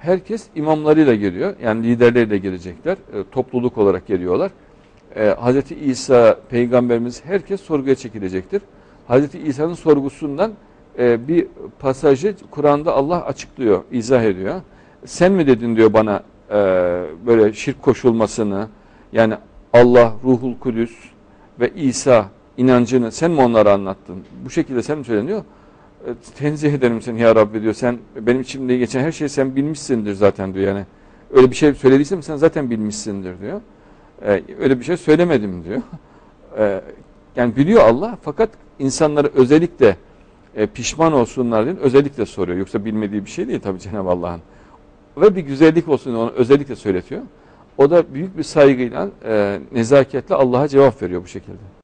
herkes imamlarıyla geliyor. Yani liderleriyle gelecekler. E, topluluk olarak geliyorlar. E, Hz. İsa peygamberimiz herkes sorguya çekilecektir. Hz. İsa'nın sorgusundan e, bir pasajı Kur'an'da Allah açıklıyor, izah ediyor. Sen mi dedin diyor bana e, böyle şirk koşulmasını yani Allah, Ruhul Kudüs ve İsa inancını sen mi onlara anlattın? Bu şekilde sen mi söyleniyor? E, tenzih ederim seni ya Rabbi diyor. Sen benim içimde geçen her şeyi sen bilmişsindir zaten diyor yani. Öyle bir şey söylediysem sen zaten bilmişsindir diyor. E, öyle bir şey söylemedim diyor. E, yani biliyor Allah fakat insanları özellikle e, pişman olsunlar diye özellikle soruyor. Yoksa bilmediği bir şey değil tabii Cenab-ı Allah'ın. Ve bir güzellik olsun diye onu özellikle söyletiyor. O da büyük bir saygıyla, e, nezaketle Allah'a cevap veriyor bu şekilde.